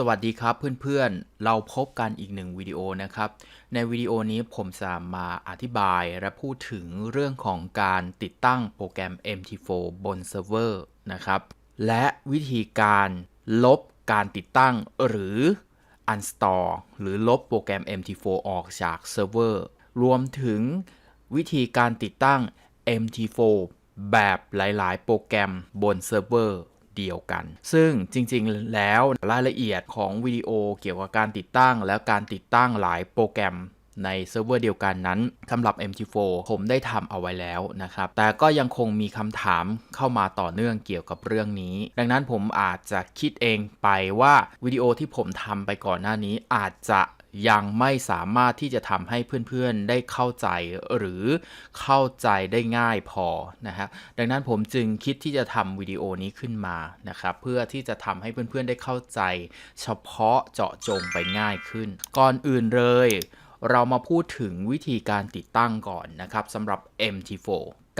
สวัสดีครับเพื่อนๆ เราพบกันอีกหนึ่งวิดีโอนะครับ ในวิดีโอนี้ผมจะมาอธิบายและพูดถึงเรื่องของการติดตั้งโปรแกรม MT4 บนเซิร์ฟเวอร์นะครับ และวิธีการลบการติดตั้งหรือ uninstall หรือลบโปรแกรม MT4 ออกจากเซิร์ฟเวอร์ รวมถึงวิธีการติดตั้ง MT4 แบบหลายๆ โปรแกรมบนเซิร์ฟเวอร์ เดียวกัน ซึ่งจริงๆ แล้วรายละเอียดของวิดีโอเกี่ยวกับการติดตั้ง และการติดตั้งหลายโปรแกรมในเซิร์ฟเวอร์เดียวกันนั้นสำหรับ MT4 ผมได้ทำเอาไว้แล้วนะครับ แต่ก็ยังคงมีคำถามเข้ามาต่อเนื่องเกี่ยวกับเรื่องนี้ ดังนั้นผมอาจจะคิดเองไปว่าวิดีโอที่ผมทำไปก่อนหน้านี้อาจจะ ยังไม่สามารถที่จะทำให้เพื่อนๆได้เข้าใจหรือเข้าใจได้ง่ายพอนะครับดังนั้นผมจึงคิดที่จะทำวิดีโอนี้ขึ้นมานะครับเพื่อที่จะทำให้เพื่อนๆได้เข้าใจ เฉพาะเจาะจงไปง่ายขึ้น ก่อนอื่นเลย เรามาพูดถึงวิธีการติดตั้งก่อนนะครับสำหรับ MT4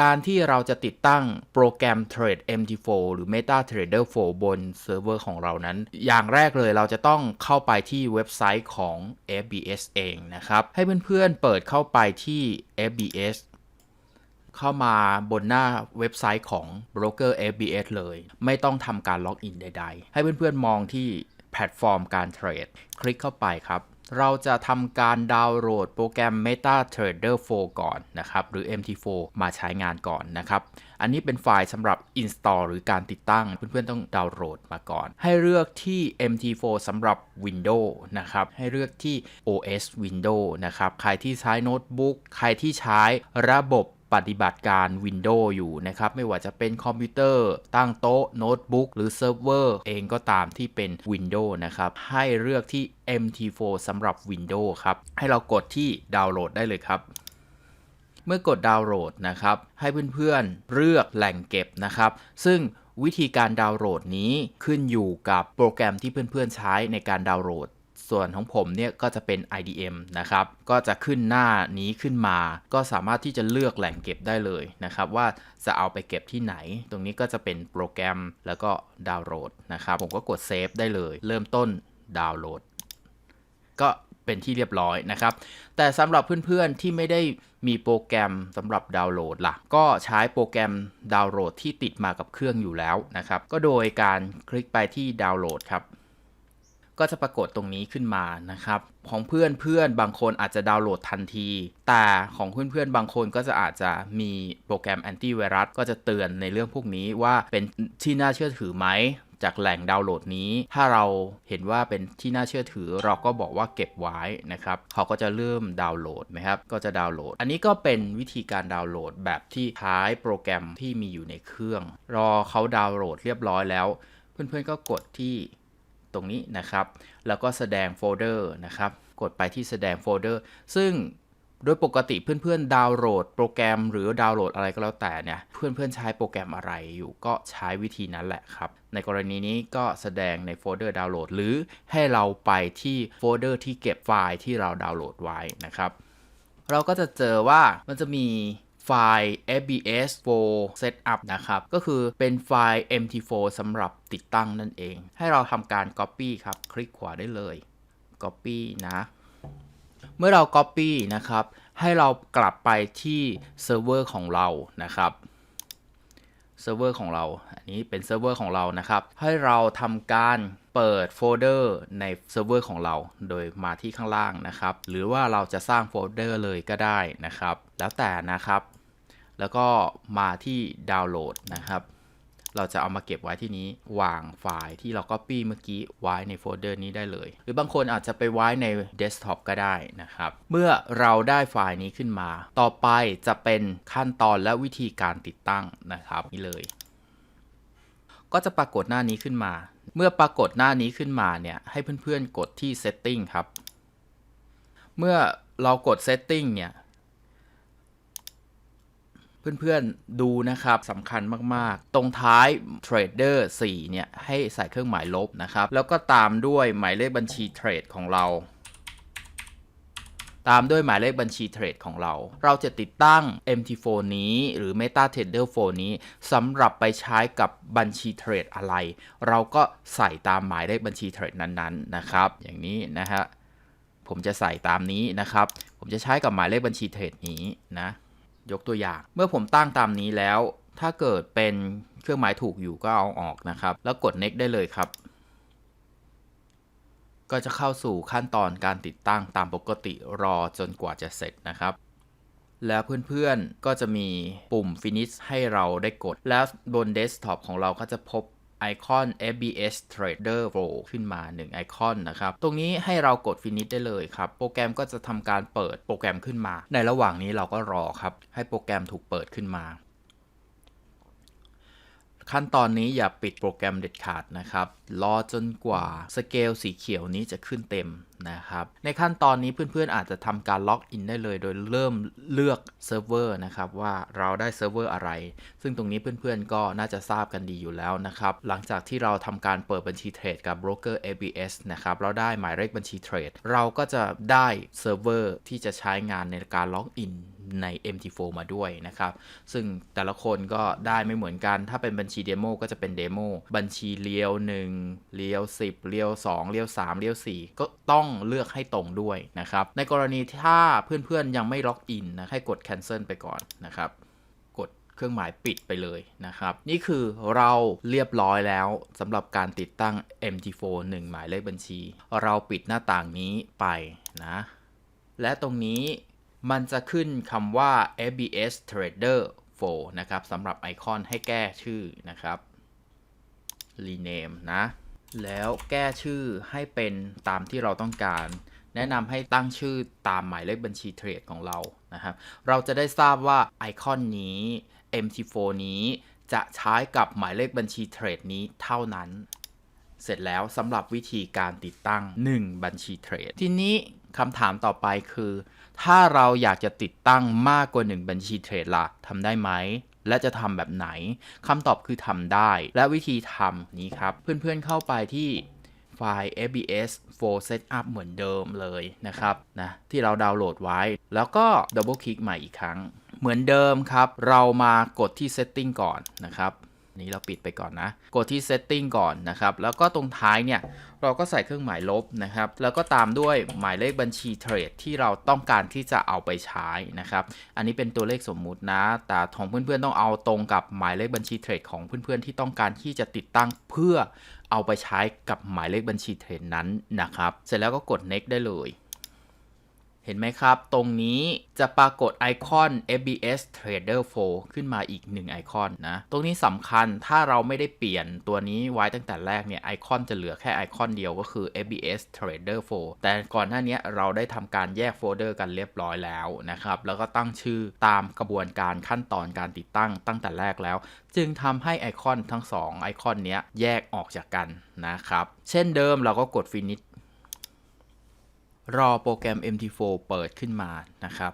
การที่เราจะติดตั้งโปรแกรม Trade MT4 หรือ MetaTrader 4 บนเซิร์ฟเวอร์ของเรานั้น อย่างแรกเลยเราจะต้องเข้าไปที่เว็บไซต์ของ FBS เองนะครับ ให้เพื่อนๆเปิดเข้าไปที่ FBS เข้ามาบนหน้าเว็บไซต์ของ broker FBS เลย ไม่ต้องทำการล็อกอินใดๆ ให้เพื่อนๆมองที่แพลตฟอร์มการเทรด คลิกเข้าไปครับ เราจะทำการดาวน์โหลดโปรแกรม MetaTrader 4 ก่อนนะครับ หรือ MT4 มาใช้งานก่อนนะครับ อันนี้เป็นไฟล์สำหรับ install หรือการติดตั้ง เพื่อนๆต้องดาวน์โหลดมาก่อน ให้เลือกที่ MT4 สำหรับ Windows นะครับ ให้เลือกที่ OS Windows นะครับ ใครที่ใช้โน้ตบุ๊ก ใครที่ใช้ระบบ ปฏิบัติการ Windows อยู่นะครับไม่ว่าจะเป็นคอมพิวเตอร์ ตั้งโต๊ะโน้ตบุ๊กหรือเซิร์ฟเวอร์เองก็ตามที่เป็น Windows นะครับให้เลือกที่ MT4 สำหรับ Windows ครับให้เรากดที่ดาวน์โหลดได้เลยครับเมื่อกดดาวน์โหลดนะครับให้เพื่อนๆเลือกแหล่งเก็บนะครับ ซึ่งวิธีการดาวน์โหลดนี้ขึ้นอยู่กับโปรแกรมที่เพื่อนๆใช้ในการดาวน์โหลด ส่วนของผมเนี่ยก็จะเป็น IDM นะครับ ก็จะขึ้นหน้านี้ขึ้นมา ก็สามารถที่จะเลือกแหล่งเก็บได้เลยนะครับ ว่าจะเอาไปเก็บที่ไหน ตรงนี้ก็จะเป็นโปรแกรมแล้วก็ดาวน์โหลดนะครับ ผมก็กดเซฟได้เลย เริ่มต้นดาวน์โหลด ก็เป็นที่เรียบร้อยนะครับ แต่สำหรับเพื่อนๆที่ไม่ได้มีโปรแกรมสำหรับดาวน์โหลดล่ะ ก็ใช้โปรแกรมดาวน์โหลดที่ติดมากับเครื่องอยู่แล้วนะครับ ก็โดยการคลิกไปที่ดาวน์โหลดครับ ก็จะปรากฏตรงนี้ขึ้นมานะครับ ของเพื่อนเพื่อนบางคนอาจจะดาวน์โหลดทันที แต่ของเพื่อนเพื่อนบางคนก็จะอาจจะมีโปรแกรมแอนตี้ไวรัสก็จะเตือนในเรื่องพวกนี้ว่าเป็นที่น่าเชื่อถือไหมจากแหล่งดาวน์โหลดนี้ ถ้าเราเห็นว่าเป็นที่น่าเชื่อถือ เราก็บอกว่าเก็บไว้นะครับ เขาก็จะเริ่มดาวน์โหลดนะครับ ก็จะดาวน์โหลด อันนี้ก็เป็นวิธีการดาวน์โหลดแบบที่ใช้โปรแกรมที่มีอยู่ในเครื่อง รอเขาดาวน์โหลดเรียบร้อยแล้ว เพื่อนๆก็กดที่ ตรงนี้นะครับ แล้วก็แสดงโฟลเดอร์นะครับ กดไปที่แสดงโฟลเดอร์ ซึ่งโดยปกติเพื่อนๆดาวน์โหลดโปรแกรมหรือดาวน์โหลดอะไรก็แล้วแต่เนี่ย เพื่อนๆใช้โปรแกรมอะไรอยู่ก็ใช้วิธีนั้นแหละครับ ในกรณีนี้ก็แสดงในโฟลเดอร์ดาวน์โหลด หรือให้เราไปที่โฟลเดอร์ที่เก็บไฟล์ที่เราดาวน์โหลดไว้นะครับ เราก็จะเจอว่ามันจะมี ไฟล์ FBS 4 Setup นะครับ ก็คือเป็นไฟล์ MT4 สำหรับติดตั้งนั่นเอง ให้เราทำการ Copy ครับ คลิกขวาได้เลย Copy นะ เมื่อเรา Copy นะครับ ให้เรากลับไปที่เซิร์ฟเวอร์ของเรานะครับเซิร์ฟเวอร์ของเรา อันนี้เป็นเซิร์ฟเวอร์ของเรานะครับ ให้เราทำการเปิดโฟลเดอร์ในเซิร์ฟเวอร์ของเรา โดยมาที่ข้างล่างนะครับ หรือว่าเราจะสร้างโฟลเดอร์เลยก็ได้นะครับ แล้วแต่นะครับ แล้วก็มาที่ดาวน์โหลดนะครับ เราจะเอามาเก็บไว้ที่นี้ วางไฟล์ที่เรา Copy เมื่อกี้ไว้ในโฟลเดอร์นี้ได้เลย หรือบางคนอาจจะไปไว้ในเดสก์ท็อปก็ได้นะครับ เมื่อเราได้ไฟล์นี้ขึ้นมา ต่อไปจะเป็นขั้นตอนและวิธีการติดตั้งนะครับนี่เลย ก็จะปรากฏหน้านี้ขึ้นมา เมื่อปรากฏหน้านี้ขึ้นมาเนี่ยให้เพื่อนๆกดที่ Setting ครับ เมื่อเรากด Setting เนี่ย เพื่อนๆดูนะครับสำคัญมากๆ ตรงท้าย Trader 4 เนี่ย ให้ใส่เครื่องหมายลบนะครับ แล้วก็ตามด้วยหมายเลขบัญชีเทรดของเราตามด้วยหมายเลขบัญชีเทรดของเรา เราจะติดตั้ง MT4 นี้หรือ MetaTrader 4 นี้สำหรับไปใช้กับบัญชีเทรดอะไร เราก็ใส่ตามหมายเลขบัญชีเทรดนั้นๆนะครับ อย่างนี้นะฮะ ผมจะใส่ตามนี้นะครับ ผมจะใช้กับหมายเลขบัญชีเทรดนี้นะ ยกตัวอย่าง เมื่อผมตั้งตามนี้แล้ว ถ้าเกิดเป็นเครื่องหมายถูกอยู่ก็เอาออกนะครับ แล้วกด next ได้เลยครับ ก็จะเข้าสู่ขั้นตอนการติดตั้งตามปกติรอจนกว่าจะเสร็จนะครับแล้วเพื่อนๆ ก็จะมีปุ่ม finish ให้เราได้กด แล้วบนเดสก์ท็อปของเราก็จะพบ ไอคอน FBS Trader Pro ขึ้นมา 1 ไอคอนนะครับ ตรงนี้ให้เรากด finish ได้เลยครับ โปรแกรมก็จะทำการเปิดโปรแกรมขึ้นมา ในระหว่างนี้เราก็รอครับ ให้โปรแกรมถูกเปิดขึ้นมา ขั้นตอนนี้อย่าปิดโปรแกรมเด็ดขาดนะครับ รอจนกว่าสเกลสีเขียวนี้จะขึ้นเต็ม นะครับ ในขั้นตอนนี้เพื่อนๆอาจจะทำการล็อกอินได้เลย โดยเริ่มเลือกเซิร์ฟเวอร์นะครับว่าเราได้เซิร์ฟเวอร์อะไร ซึ่งตรงนี้เพื่อนๆก็น่าจะทราบกันดีอยู่แล้วนะครับ หลังจากที่เราทำการเปิดบัญชีเทรดกับโบรกเกอร์ ABS นะครับ เราได้หมายเลขบัญชีเทรด เราก็จะได้เซิร์ฟเวอร์ที่จะใช้งานในการล็อกอินใน MT4 มาด้วยนะครับ ซึ่งแต่ละคนก็ได้ไม่เหมือนกัน ถ้าเป็นบัญชีเดโมก็จะเป็นเดโม บัญชีเลี้ยว 1 เลี้ยว 10 เลี้ยว 2 เลี้ยว 3 เลี้ยว 4 ก็ต้ององเลือกให้ตรงด้วยนะครับ ในกรณีถ้าเพื่อนๆยังไม่ล็อกอินนะให้กด cancel ไปก่อนนะครับกดเครื่องหมายปิดไปเลยนะครับ นี่คือเราเรียบร้อยแล้วสำหรับการติดตั้ง MT4 1 หมายเลขบัญชี เราปิดหน้าต่างนี้ไปนะ และตรงนี้มันจะขึ้นคำว่า FBS Trader 4 นะครับสำหรับไอคอนให้แก้ชื่อนะครับ rename นะ แล้วแก้ชื่อให้เป็นตามที่เราต้องการ แนะนำให้ตั้งชื่อตามหมายเลขบัญชีเทรดของเรานะครับ เราจะได้ทราบว่าไอคอนนี้ MT4 นี้จะใช้กับหมายเลขบัญชีเทรดนี้เท่านั้น เสร็จแล้วสำหรับวิธีการติดตั้ง 1 บัญชีเทรด ทีนี้คำถามต่อไปคือ ถ้าเราอยากจะติดตั้งมากกว่า 1 บัญชีเทรดล่ะทำได้ไหม และจะทำแบบไหนคำตอบคือทำได้ และวิธีทำนี้ครับ เพื่อนๆเข้าไปที่ไฟล์ FBS for Setup เหมือนเดิมเลยนะครับนะที่เราดาวน์โหลดไว้ แล้วก็ดับเบิลคลิกใหม่อีกครั้ง เหมือนเดิมครับ เรามากดที่ Setting ก่อนนะครับ นี้เราปิดไปก่อนนะ กดที่ setting ก่อนนะครับ แล้วก็ตรงท้ายเนี่ยเราก็ใส่เครื่องหมายลบนะครับ แล้วก็ตามด้วยหมายเลขบัญชีเทรดที่เราต้องการที่จะเอาไปใช้นะครับ อันนี้เป็นตัวเลขสมมุตินะ แต่ของเพื่อนๆต้องเอาตรงกับหมายเลขบัญชีเทรดของเพื่อนๆที่ต้องการที่จะติดตั้งเพื่อเอาไปใช้กับหมายเลขบัญชีเทรดนั้นนะครับ เสร็จแล้วก็กด next ได้เลย เห็นไหมครับ ตรงนี้จะปรากฏไอคอน FBS Trader 4 ขึ้นมาอีก 1 ไอคอนนะ ตรงนี้สำคัญถ้าเราไม่ได้เปลี่ยนตัวนี้ไว้ตั้งแต่แรกเนี่ย ไอคอนจะเหลือแค่ไอคอนเดียวก็คือ FBS Trader 4 แต่ก่อนหน้านี้เราได้ทำการแยกโฟลเดอร์กันเรียบร้อยแล้วนะครับ แล้วก็ตั้งชื่อตามกระบวนการขั้นตอนการติดตั้งตั้งแต่แรกแล้ว จึงทำให้ไอคอนทั้ง 2 ไอคอนเนี้ยแยกออกจากกันนะครับ เช่นเดิมเราก็กด finish รอโปรแกรม MT4 เปิดขึ้นมานะครับ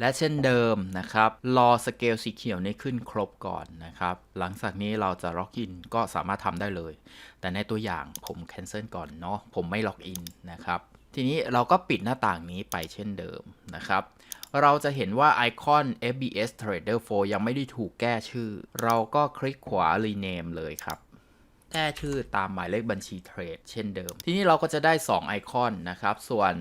และเช่นเดิมนะครับ รอสเกลสีเขียวนี้ขึ้นครบก่อนนะครับ หลังจากนี้เราจะล็อกอินก็สามารถทำได้เลย แต่ในตัวอย่างผม cancel ก่อนเนาะผมไม่ล็อกอินนะครับ ทีนี้เราก็ปิดหน้าต่างนี้ไปเช่นเดิมนะครับเราจะเห็นว่าไอคอน FBS Trader 4 ยังไม่ได้ถูกแก้ชื่อ เราก็คลิกขวา rename เลยครับ แก้ชื่อตามหมายเลขบัญชีเทรดเช่นเดิม ทีนี้เราก็จะได้ 2 ไอคอนนะครับ ส่วน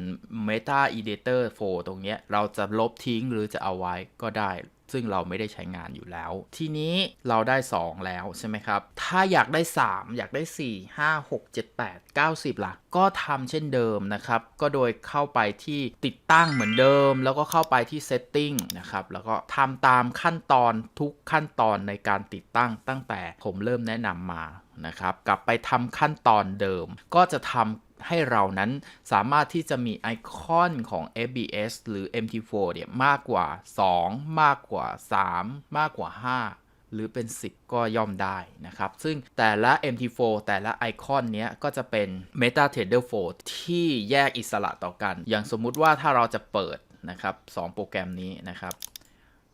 Meta Editor 4 ตรงนี้เราจะลบทิ้งหรือจะเอาไว้ก็ได้ ซึ่งเราไม่ได้ใช้งานอยู่แล้ว ทีนี้เราได้ 2 แล้วใช่ไหมครับ ถ้าอยากได้ 3 อยากได้ 4 5 6 7 8 9 10ล่ะ ก็ทำเช่นเดิมนะครับ ก็โดยเข้าไปที่ติดตั้งเหมือนเดิม แล้วก็เข้าไปที่ Setting นะครับ แล้วก็ทำตามขั้นตอนทุกขั้นตอนในการติดตั้งตั้งแต่ผมเริ่มแนะนำมานะครับ กลับไปทำขั้นตอนเดิม ก็จะทำ ให้เรานั้นสามารถที่จะมีไอคอนของ FBS หรือ MT4 เนี่ยมากกว่า 2 มากกว่า 3 มากกว่า 5หรือเป็น 10 ก็ย่อมได้นะครับ ซึ่งแต่ละ MT4 แต่ละไอคอนเนี้ยก็จะเป็น MetaTrader 4 ที่แยกอิสระต่อกัน อย่างสมมุติว่าถ้าเราจะเปิดนะครับ2โปรแกรมนี้นะครับ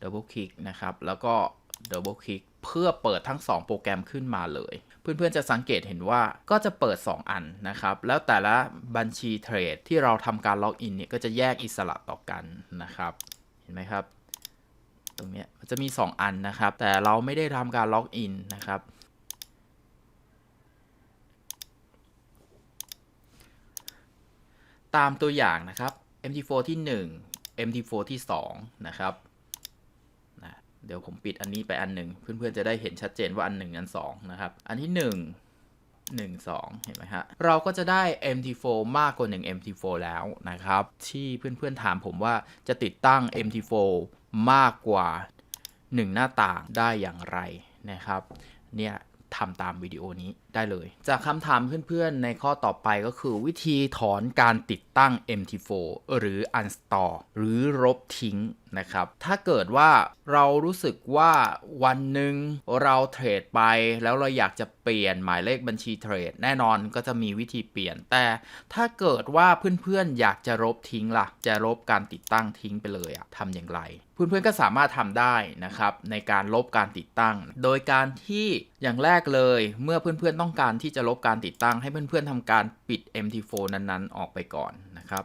ดับเบิลคลิกนะครับ แล้วก็ดับ เพื่อเปิดทั้ง 2 โปรแกรมขึ้นมาเลย เพื่อนๆจะสังเกตเห็นว่าก็จะเปิด 2 อันนะครับ แล้วแต่ละบัญชีเทรดที่เราทำการล็อกอินเนี่ยก็จะแยกอิสระต่อกันนะครับ เห็นไหมครับ ตรงนี้มันจะมี 2 อันนะครับ แต่เราไม่ได้ทำการล็อกอินนะครับตามตัวอย่างนะครับ MT4 ที่ 1 MT4 ที่ 2 นะครับ เดี๋ยวผมปิดอันนี้ไปอันหนึ่งเพื่อนๆจะได้เห็นชัดเจนว่าอันหนึ่งอันสองนะครับ อันที่หนึ่งหนึ่งสองเห็นไหมฮะ เราก็จะได้ MT4 มากกว่า1 MT4 แล้วนะครับ ที่เพื่อนๆถามผมว่าจะติดตั้ง MT4 มากกว่า 1 หน้าต่างได้อย่างไรนะครับ เนี่ยทำตามวิดีโอนี้ได้เลย จากคำถามเพื่อนๆ ในข้อต่อไปก็คือวิธีถอนการติดตั้ง MT4 หรือ uninstall หรือลบทิ้งนะครับ ถ้าเกิดว่าเรารู้สึกว่าวันหนึ่งเราเทรดไปแล้วเราอยากจะเปลี่ยนหมายเลขบัญชีเทรด แน่นอนก็จะมีวิธีเปลี่ยน แต่ถ้าเกิดว่าเพื่อนๆ อยากจะลบทิ้งล่ะ จะลบการติดตั้งทิ้งไปเลยอะทำอย่างไรเพื่อนๆ ก็สามารถทำได้นะครับในการลบการติดตั้ง โดยการที่อย่างแรกเลยเมื่อเพื่อนๆต้องการที่จะลบการติดตั้งให้เพื่อนๆทำการปิด MT4 นั้นๆ ออกไปก่อนนะครับ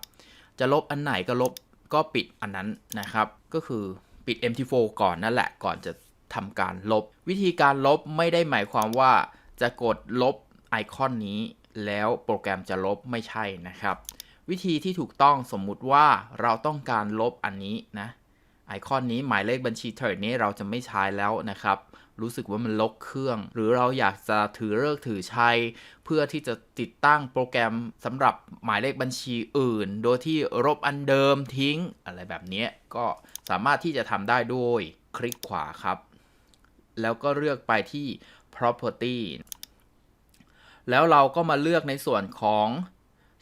จะลบอันไหนก็ลบก็ปิดอันนั้นนะครับ ก็คือปิด MT4 ก่อนนั่นแหละก่อนจะทำการลบ วิธีการลบไม่ได้หมายความว่าจะกดลบไอคอนนี้ แล้วโปรแกรมจะลบไม่ใช่นะครับ วิธีที่ถูกต้องสมมุติว่าเราต้องการลบอันนี้นะไอคอนนี้หมายเลขบัญชีเทรดนี้เราจะไม่ใช้แล้วนะครับ รู้สึกว่ามันลกเครื่อง หรือเราอยากจะถือเลิกถือชัย เพื่อที่จะติดตั้งโปรแกรมสำหรับหมายเลขบัญชีอื่น โดยที่ลบอันเดิมทิ้ง อะไรแบบนี้ก็สามารถที่จะทำได้ด้วยคลิกขวาครับ แล้วก็เลือกไปที่ property แล้วเราก็มาเลือกในส่วนของ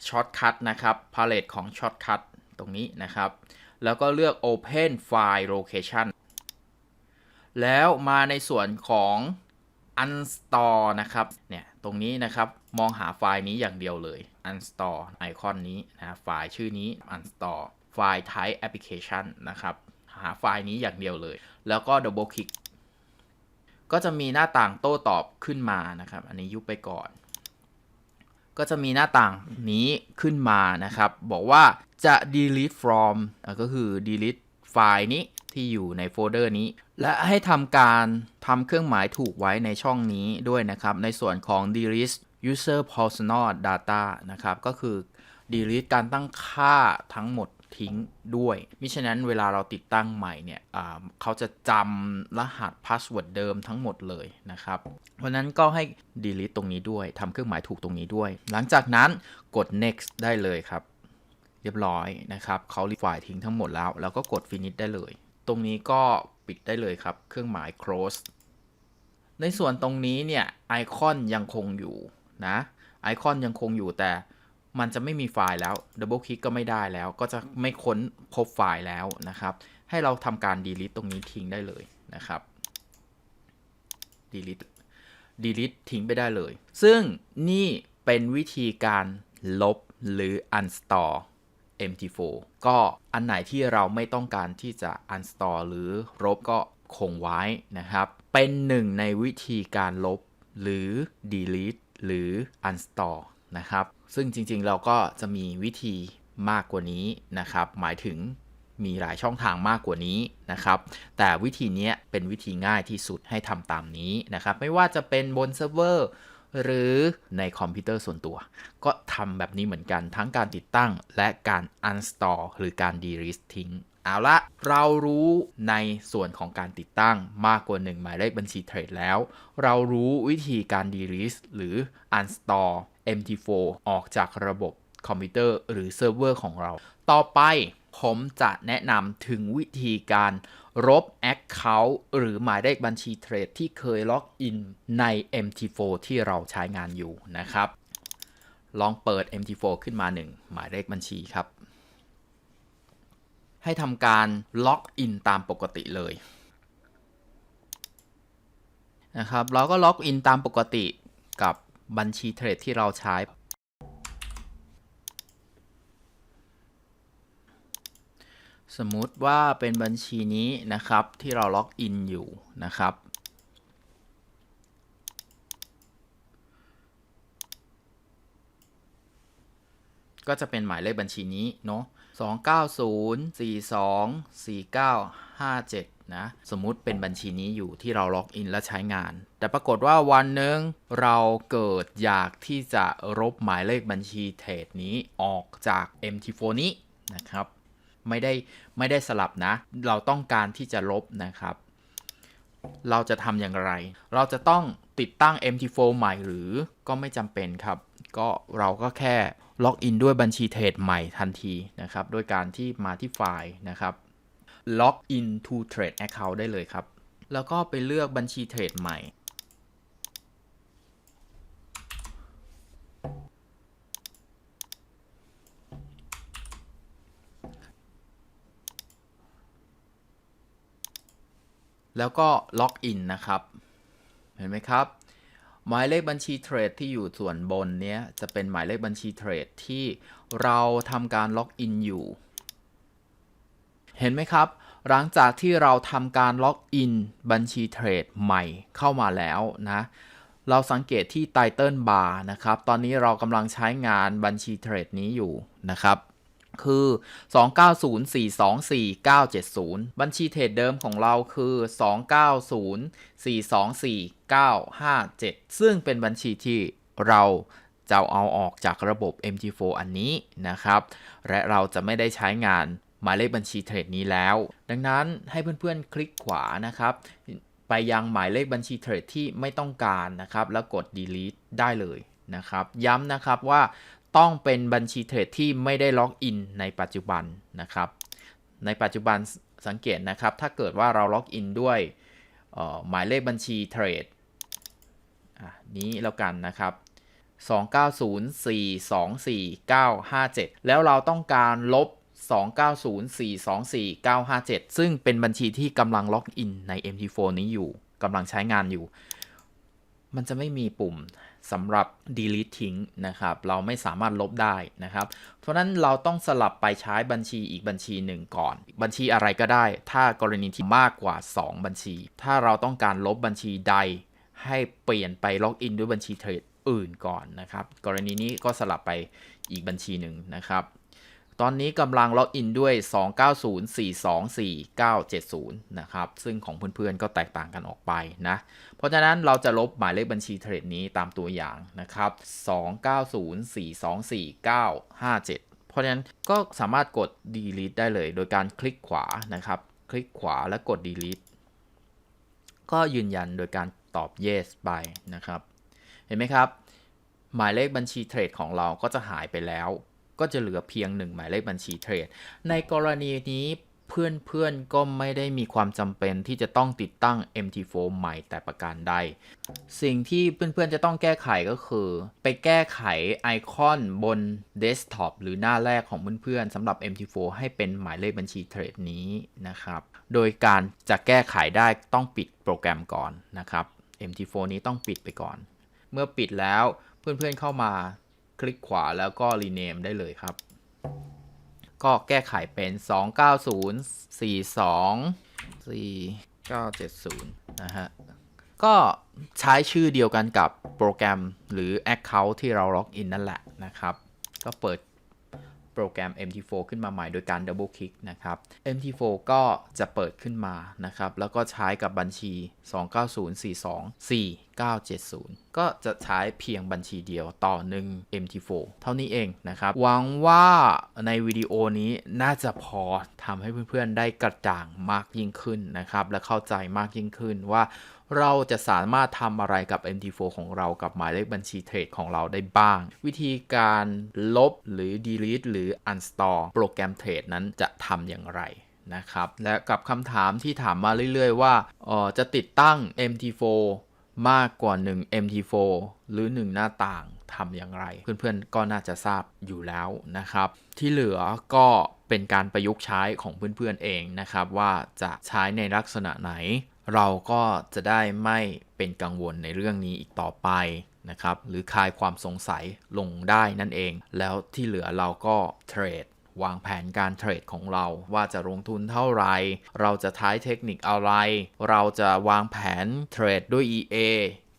shortcut นะครับ palette ของ shortcut ตรงนี้นะครับ แล้วก็เลือก open file location แล้วมาในส่วนของ uninstall นะครับ เนี่ย ตรงนี้นะครับ มองหาไฟล์นี้อย่างเดียวเลย uninstall ไอคอนนี้นะไฟล์ชื่อนี้ uninstall ไฟล์ type application นะครับ หาไฟล์นี้อย่างเดียวเลย แล้วก็ double click ก็จะมีหน้าต่างโต้ตอบขึ้นมานะครับ อันนี้ยุบไปก่อน ก็จะมีหน้าต่างนี้ขึ้นมานะครับ บอกว่าจะ delete from ก็คือ delete ไฟล์นี้ที่อยู่ในโฟลเดอร์นี้ และให้ทำการทำเครื่องหมายถูกไว้ในช่องนี้ด้วยนะครับ ในส่วนของ delete user personal data นะครับ ก็คือ delete การตั้งค่าทั้งหมดทิ้งด้วยมิฉะนั้นเวลาเราติดตั้งใหม่เนี่ยเขาจะจำรหัสพาสเวิร์ดเดิมทั้งหมดเลยนะครับ เพราะนั้นก็ให้ delete ตรงนี้ด้วยทำเครื่องหมายถูกตรงนี้ด้วย หลังจากนั้นกด next ได้เลยครับ เรียบร้อยนะครับเขารีไฟล์ทิ้งทั้งหมดแล้ว แล้วก็กด finish ได้เลย ตรงนี้ก็ปิดได้เลยครับ เครื่องหมาย close ในส่วนตรงนี้เนี่ยไอคอนยังคงอยู่นะไอคอนยังคงอยู่แต่มันจะไม่มีไฟล์แล้วดับเบิลคลิกก็ไม่ได้แล้ว ก็จะไม่ค้นพบไฟล์แล้วนะครับ ให้เราทำการ delete ตรงนี้ทิ้งได้เลยนะครับ delete delete ทิ้งไปได้เลย ซึ่งนี่เป็นวิธีการลบหรือ uninstall MT4 ก็อันไหนที่เราไม่ต้องการที่จะ uninstall หรือลบก็คงไว้นะครับ เป็นหนึ่งในวิธีการลบหรือ delete หรือ uninstall นะครับ ซึ่งจริงๆเราก็จะมีวิธีมากกว่านี้นะครับ หมายถึงมีหลายช่องทางมากกว่านี้นะครับ แต่วิธีนี้เป็นวิธีง่ายที่สุดให้ทำตามนี้นะครับ ไม่ว่าจะเป็นบนเซิร์ฟเวอร์ หรือในคอมพิวเตอร์ส่วนตัว ก็ทำแบบนี้เหมือนกันทั้งการติดตั้งและการ uninstall หรือการ delete ทิ้งเอาละ เรารู้ในส่วนของการติดตั้งมากกว่า 1 หมายเลขบัญชีเทรดแล้ว เรารู้วิธีการ delete หรือ uninstall MT4 ออกจากระบบคอมพิวเตอร์หรือเซิร์ฟเวอร์ของเรา ต่อไปผมจะแนะนำถึงวิธีการ ลบ Account หรือหมายเลขบัญชีเทรดที่เคยล็อกอินใน MT4 ที่เราใช้งานอยู่นะครับ ลองเปิด MT4 ขึ้นมา 1 หมายเลขบัญชีครับ ให้ทำการล็อกอินตามปกติเลยนะครับ เราก็ล็อกอินตามปกติกับบัญชีเทรดที่เราใช้ สมมุติว่าเป็นบัญชีนี้นะครับที่เราล็อกอินอยู่นะครับ ก็จะเป็นหมายเลขบัญชีนี้เนาะ290424957 นะ สมมุติเป็นบัญชีนี้อยู่ที่เราล็อกอินและใช้งาน แต่ปรากฏว่าวันหนึ่งเราเกิดอยากที่จะลบหมายเลขบัญชีเทรดนี้ออกจาก MT4 นี้นะครับ ไม่ได้ไม่ได้สลับนะ เราต้องการที่จะลบนะครับ เราจะทำอย่างไร เราจะต้องติดตั้ง MT4 ใหม่หรือก็ไม่จำเป็นครับ ก็เราก็แค่ล็อกอินด้วยบัญชีเทรดใหม่ทันทีนะครับโดยการที่มาที่ไฟล์นะครับ log in to trade account ได้เลยครับ แล้วก็ไปเลือกบัญชีเทรดใหม่ แล้วก็ล็อกอินนะครับ เห็นไหมครับ หมายเลขบัญชีเทรดที่อยู่ส่วนบนเนี้ยจะเป็นหมายเลขบัญชีเทรดที่เราทำการล็อกอินอยู่ เห็นไหมครับ หลังจากที่เราทำการล็อกอินบัญชีเทรดใหม่เข้ามาแล้วนะเราสังเกตที่ไตเติลบาร์นะครับ ตอนนี้เรากำลังใช้งานบัญชีเทรดนี้อยู่นะครับ คือ 290424970 บัญชีเทรดเดิมของเราคือ 290424957 ซึ่งเป็นบัญชีที่เราจะเอาออกจากระบบ MT4 อันนี้นะครับ และเราจะไม่ได้ใช้งานหมายเลขบัญชีเทรดนี้แล้ว ดังนั้นให้เพื่อนๆคลิกขวานะครับ ไปยังหมายเลขบัญชีเทรดที่ไม่ต้องการนะครับ แล้วกด delete ได้เลยนะครับ ย้ำนะครับว่า ต้องเป็นบัญชีเทรดที่ไม่ได้ล็อกอินในปัจจุบันนะครับ ในปัจจุบันสังเกตนะครับ ถ้าเกิดว่าเราล็อกอินด้วยหมายเลขบัญชีเทรดนี้แล้วกันนะครับ 290424957 แล้วเราต้องการลบ 290424957 ซึ่งเป็นบัญชีที่กำลังล็อกอินใน MT4 นี้อยู่กำลังใช้งานอยู่ มันจะไม่มีปุ่มสำหรับ delete ทิ้งนะครับ เราไม่สามารถลบได้นะครับ เพราะนั้นเราต้องสลับไปใช้บัญชีอีกบัญชีหนึ่งก่อน บัญชีอะไรก็ได้ ถ้ากรณีที่มากกว่า 2 บัญชี ถ้าเราต้องการลบบัญชีใด ให้เปลี่ยนไปล็อกอินด้วยบัญชีเทรดอื่นก่อนนะครับ กรณีนี้ก็สลับไปอีกบัญชีหนึ่งนะครับ ตอนนี้กำลังล็อกอินด้วย 290424970 นะครับ ซึ่งของเพื่อนๆก็แตกต่างกันออกไปนะ เพราะฉะนั้นเราจะลบหมายเลขบัญชีเทรดนี้ตามตัวอย่างนะครับ 290424957 เพราะฉะนั้นก็สามารถกด delete ได้เลย โดยการคลิกขวานะครับ คลิกขวาแล้วกด delete ก็ยืนยันโดยการตอบ yes ไปนะครับ เห็นไหมครับ หมายเลขบัญชีเทรดของเราก็จะหายไปแล้ว ก็จะเหลือเพียงหนึ่งหมายเลขบัญชีเทรด ในกรณีนี้เพื่อนๆก็ไม่ได้มีความจำเป็นที่จะต้องติดตั้ง MT4 ใหม่แต่ประการใด สิ่งที่เพื่อนๆจะต้องแก้ไขก็คือ ไปแก้ไขไอคอนบนเดสก์ท็อปหรือหน้าแรกของเพื่อนๆสำหรับ MT4 ให้เป็นหมายเลขบัญชีเทรดนี้นะครับ โดยการจะแก้ไขได้ต้องปิดโปรแกรมก่อนนะครับ MT4 นี้ต้องปิดไปก่อน เมื่อปิดแล้วเพื่อนๆเข้ามา คลิกขวาแล้วก็ rename ได้เลยครับ ก็แก้ไขเป็น 290424970 นะฮะ ก็ใช้ชื่อเดียวกันกับโปรแกรมหรือ Account ที่เราล็อกอินนั่นแหละนะครับ ก็เปิด โปรแกรม MT4 ขึ้นมาใหม่โดยการดับเบิลคลิกนะครับ MT4 ก็จะเปิดขึ้นมานะครับ แล้วก็ใช้กับบัญชี 290424970 ก็จะใช้เพียงบัญชีเดียวต่อหนึ่ง MT4 เท่านี้เองนะครับ หวังว่าในวิดีโอนี้น่าจะพอทำให้เพื่อนๆได้กระจ่างมากยิ่งขึ้นนะครับ และเข้าใจมากยิ่งขึ้นว่า เราจะสามารถทำอะไรกับ MT4 ของเรากับหมายเลขบัญชีเทรดของเราได้บ้าง วิธีการลบหรือ delete หรือ uninstall โปรแกรมเทรดนั้นจะทำอย่างไรนะครับ และกับคำถามที่ถามมาเรื่อยๆ ว่าออจะติดตั้ง MT4 มากกว่า 1 MT4 หรือ 1 หน้าต่างทำอย่างไร เพื่อนๆก็น่าจะทราบอยู่แล้วนะครับ ที่เหลือก็เป็นการประยุกต์ใช้ของเพื่อนๆเองนะครับ ว่าจะใช้ในลักษณะไหน เราก็จะได้ไม่เป็นกังวลในเรื่องนี้อีกต่อไปนะครับ หรือคลายความสงสัยลงได้นั่นเอง แล้วที่เหลือเราก็เทรดวางแผนการเทรดของเราว่าจะลงทุนเท่าไหร่เราจะใช้เทคนิคอะไร เราจะวางแผนเทรดด้วย EA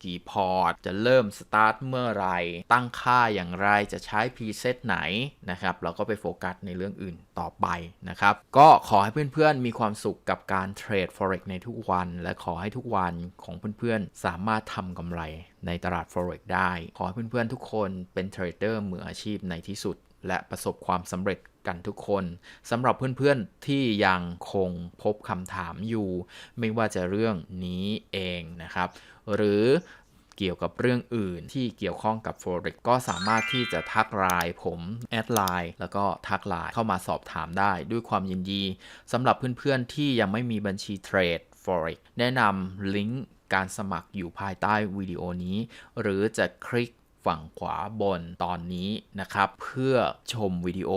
กี่พอร์ต จะเริ่มสตาร์ทเมื่อไร ตั้งค่าอย่างไร จะใช้พรีเซตไหนนะครับเราก็ไปโฟกัสในเรื่องอื่นต่อไปนะครับ ก็ขอให้เพื่อนๆ มีความสุขกับการเทรด Forex ในทุกวัน และขอให้ทุกวันของเพื่อนๆ สามารถทำกำไรในตลาด Forex ได้ ขอให้เพื่อนๆ ทุกคนเป็นเทรดเดอร์มืออาชีพในที่สุด และประสบความสำเร็จกันทุกคนสำหรับเพื่อนๆที่ยังคงพบคำถามอยู่ ไม่ว่าจะเรื่องนี้เองนะครับ หรือเกี่ยวกับเรื่องอื่นที่เกี่ยวข้องกับ Forex ก็สามารถที่จะทักไลน์ผม แอดไลน์แล้วก็ทักไลน์เข้ามาสอบถามได้ด้วยความยินดีสำหรับเพื่อนๆที่ยังไม่มีบัญชีเทรด Forex แนะนำลิงก์การสมัครอยู่ภายใต้วิดีโอนี้ หรือจะคลิกฝั่งขวาบนตอนนี้นะครับ เพื่อชมวิดีโอ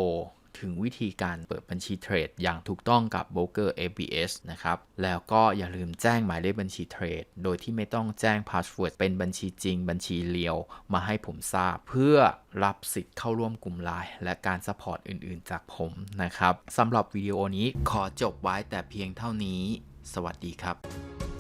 ถึงวิธีการเปิดบัญชีเทรด อย่างถูกต้องกับ b r o k e r ABS นะครับ แล้วก็อย่าลืมแจ้งหมายเลขบัญชีเทรด โดยที่ไม่ต้องแจ้งพาสเวิร์ดเป็นบัญชีจริงบัญชีเลียวมาให้ผมทราบ เพื่อรับสิทธิ์เข้าร่วมกลุ่มไลน์และการซัพพอร์ตอื่นๆ จากผมนะครับสำหรับวิดีโอนี้ขอจบไว้แต่เพียงเท่านี้ สวัสดีครับ